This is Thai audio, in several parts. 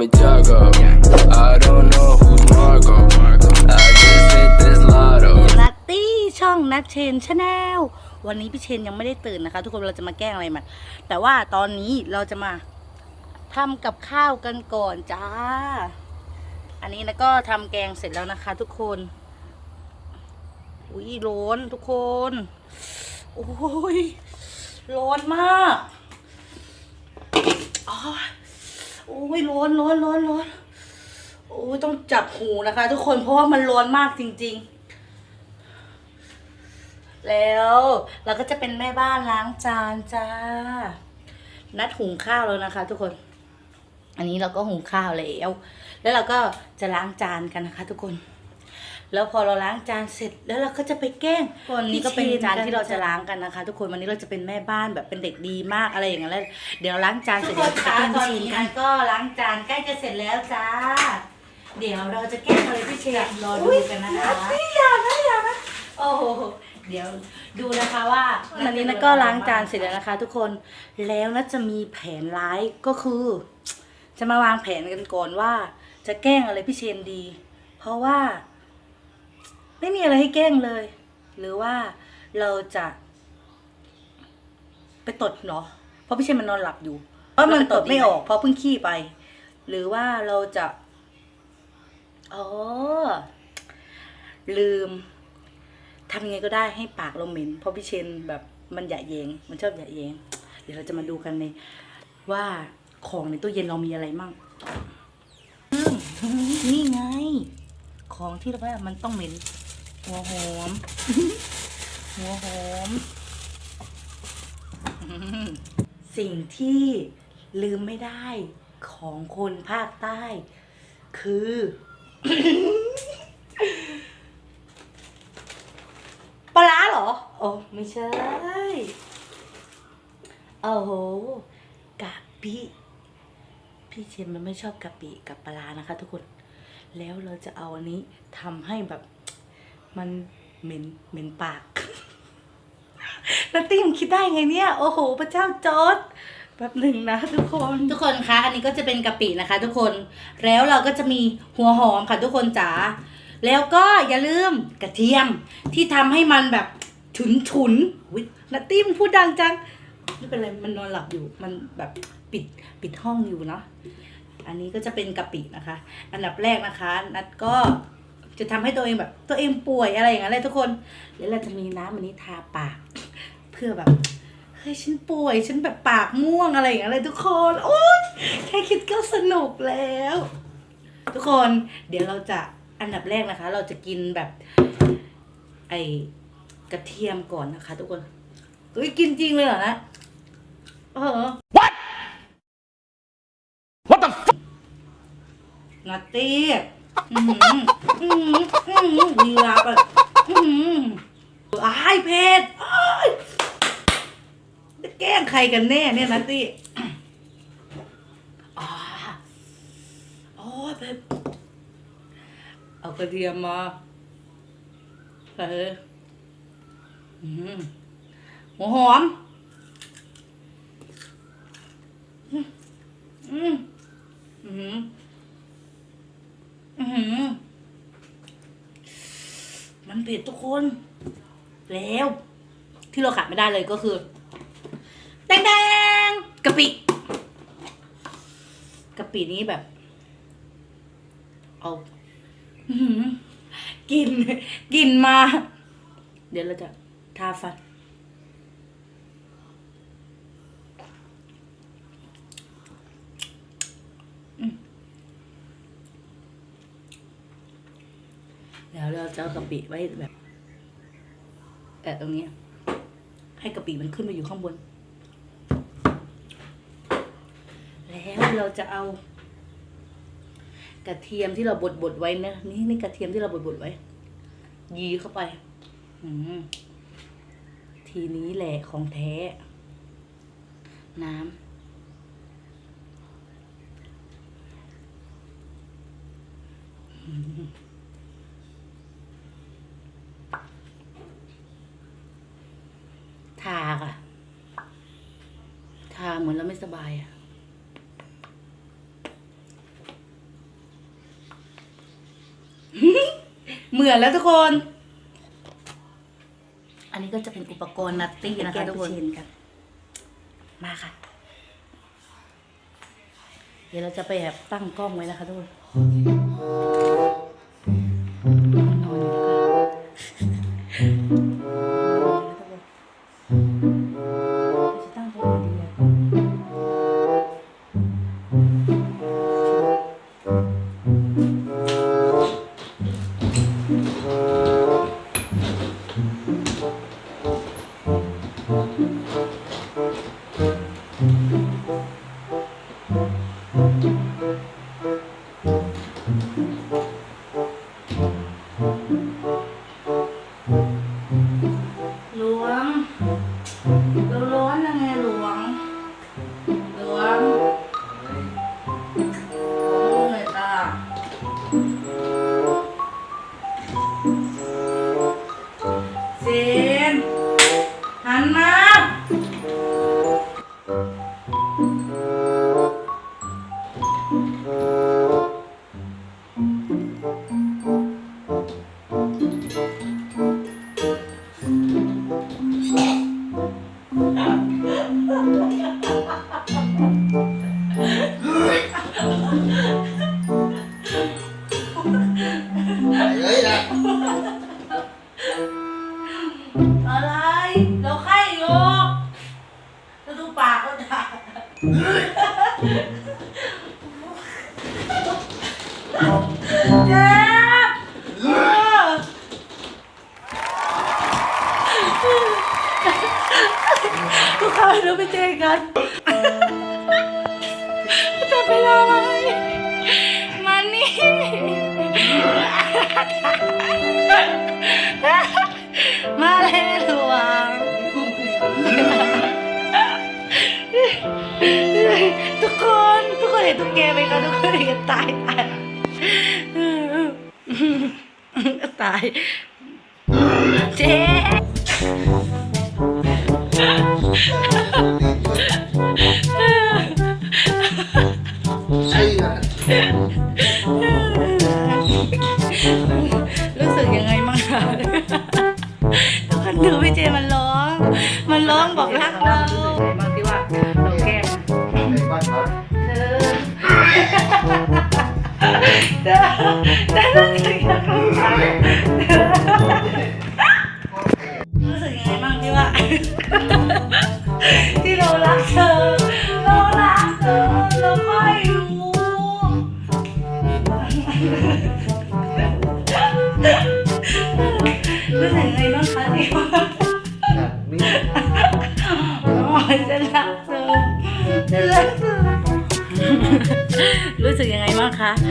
me Juggo. I don't know who's Marco. I just hit this lotto. นัตตี้ช่องนักเชนชาแนลวันนี้พี่เชนยังไม่ได้ตื่นนะคะ ทุกคนเราจะมาแกล้งอะไรมัน แต่ว่าตอนนี้เราจะมาทำกับข้าวกันก่อนจ้า อันนี้นะก็ทำแกงเสร็จแล้วนะคะ ทุกคน อุ้ยร้อนทุกคน โอ้ยร้อนมากอ้าย โอ้ยร้อนร้อนร้อนร้อนโอ้ยต้องจับหูนะคะ ทุกคนเพราะว่ามันร้อนมากจริง ๆ แล้วเราก็จะเป็นแม่บ้านล้างจานจ้า นัดหุงข้าวแล้วนะคะ ทุกคน อันนี้เราก็หุงข้าวแล้ว แล้วเราก็จะล้างจานกันนะคะ ทุกคน แล้วพอเราล้างจานเสร็จแล้วเราก็จะไปแกล้งคนนี้ก็เป็นจานที่เราจะล้างกันนะคะ ทุกคนวันนี้เราจะเป็นแม่บ้านแบบเป็นเด็กดีมากอะไรอย่างเงี้ยแล้วเดี๋ยวล้างจานเสร็จเดี๋ยวจะไปแกล้งพี่ชีนกันก็ล้างจานใกล้จะเสร็จแล้วจ้า เดี๋ยวเราจะแกล้งอะไรพี่เชียรอดูกันนะคะอย่านะอย่านะโอ้โหเดี๋ยวดูนะคะว่าตอนนี้นะก็ล้างจานเสร็จแล้วนะคะ ทุกคนแล้วนะจะมีแผนร้ายก็คือ จะมาวางแผนกันก่อนว่า จะแกล้งอะไรพี่เชนดี เพราะว่า ไม่มีอะไรให้แกล้งเลย หรือว่าเราจะไปตดเนาะเพราะพี่เชนมันนอนหลับอยู่ เพราะมันตดไม่ออกเพราะเพิ่งขี้ไป หรือว่าเราจะอ๋อลืมทำยังไงก็ได้ให้ปากเราเหม็นเพราะพี่เชนแบบมันหยะแยง มันชอบหยะแยง เดี๋ยวเราจะมาดูกันในว่าของในตู้เย็นเรามีอะไรมั่งนี่ไง ของที่เราว่ามันต้องเหม็น หัวหอม หัวหอม สิ่งที่ลืมไม่ได้ของคนภาคใต้ คือ ปลาร้าเหรอ โอ้ไม่ใช่ โอ้โหกะปิ พี่เชนมันไม่ชอบกะปิกับปลาร้านะคะทุกคน แล้วเราจะเอาอันนี้ทำให้แบบ มันเหม็นเหม็นปากนัตตี้มันคิดได้ไงเนี่ย โอ้โห พระเจ้าจอร์ดแบบหนึ่งนะทุกคนทุกคนคะ อันนี้ก็จะเป็นกะปินะคะ ทุกคนแล้วเราก็จะมีหัวหอมค่ะทุกคนจ๋าแล้วก็อย่าลืมกระเทียมที่ทำให้มันแบบฉุนฉุนๆอุ๊ยนัตตี้มันพูดดังจังไม่เป็นไรมันนอนหลับอยู่มันแบบปิดปิดห้องอยู่เนาะอันนี้ก็จะเป็นกะปินะคะ อันดับแรกนะคะ นัดก็ จะทำให้ตัวเองแบบ ตัวเองป่วยอะไรอย่างเงี้ยเลยทุกคนแล้วเราจะมีน้ำอันนี้ทาปาก เพื่อแบบเฮ้ยฉันป่วยฉันแบบปากม่วงอะไรอย่างเงี้ยเลยทุกคนโอ๊ยแค่คิดก็สนุกแล้ว ทุกคนเดี๋ยวเราจะอันดับแรกนะคะ เราจะกินแบบ ไอกระเทียมก่อนนะคะ ทุกคนเฮ้ยกินจริงเลยเหรอนะเออ What the f- นัตตี้ อือหืออือหืออือหือลีลาไปอือหืออ้ายเพชรอ้ายจะแกล้งใครกันแน่เนี่ยนัตตี้อ่าโอ้ยเพชรเอากระเทียมมาเอออืมหัวหอม อืมอืมอืม อื้อหือ เผ็ดทุกคน แล้ว ที่เราขาดไม่ได้เลยก็คือแดงแดงๆกะปิกะปินี้แบบ เอาอกิน กินมา เดี๋ยวเราจะทาฟัน แล้วเราจะกะปิไว้แบบแอบตรงนี้ ให้กะปิมันขึ้นมาอยู่ข้างบน แล้วเราจะเอา กระเทียมที่เราบดบดไว้นะนี่นี่กระเทียมที่เราบดบดไว้ ยีเข้าไปอืมทีนี้แหละของแท้ น้ำท เหมือนเราไม่สบายอะเหมือนแล้วทุกคน อันนี้ก็จะเป็นอุปกรณ์นัตตี้นะคะทุกคนมาค่ะ เดี๋ยวเราจะไปแบบตั้งกล้องไว้นะคะทุกคน อะไรเราไข่อยู่จะดูปากก็ได้เจ็บเออทุกคนเราไปเจอกันจะเป็นอะไร มาแล้วหลวงทุกคนทุกคนเห็นตุ๊กแกไหมคะทุกคนเห็นตายตายตายเจ๊ เ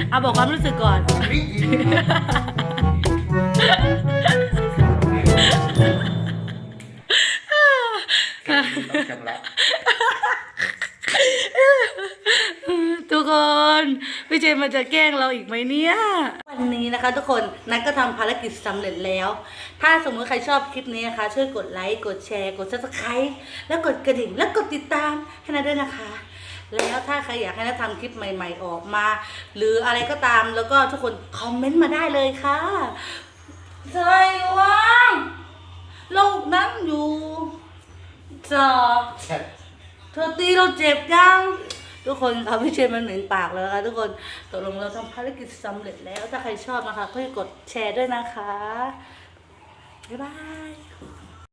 เอาบอกความรู้สึกก่อนทุกคนพี่เจมมันจะแกล้งเราอีกไหมเนี่ย วันนี้นะคะทุกคนนัทก็ทำภารกิจสำเร็จแล้ว ถ้าสมมติใครชอบคลิปนี้นะคะ ช่วยกดไลค์ กดแชร์ กด subscribe แล้วกดกระดิ่ง แล้วกดติดตามให้นัทด้วยนะคะ แล้วถ้าใครอยากให้นัททำคลิปใหม่ ๆ ออกมา หรืออะไรก็ตามแล้วก็ทุกคนคอมเมนต์มาได้เลยค่ะใช่ว่างลูกนั่งอยู่จอเธอตีเราเจ็บยังทุกคนค่ะพี่เชนมันเหม็นปากแล้วนะคะทุกคนตกลงเราทำภารกิจสำเร็จแล้วถ้าใครชอบนะคะก็อย่ากดแชร์ด้วยนะคะ บ๊ายบาย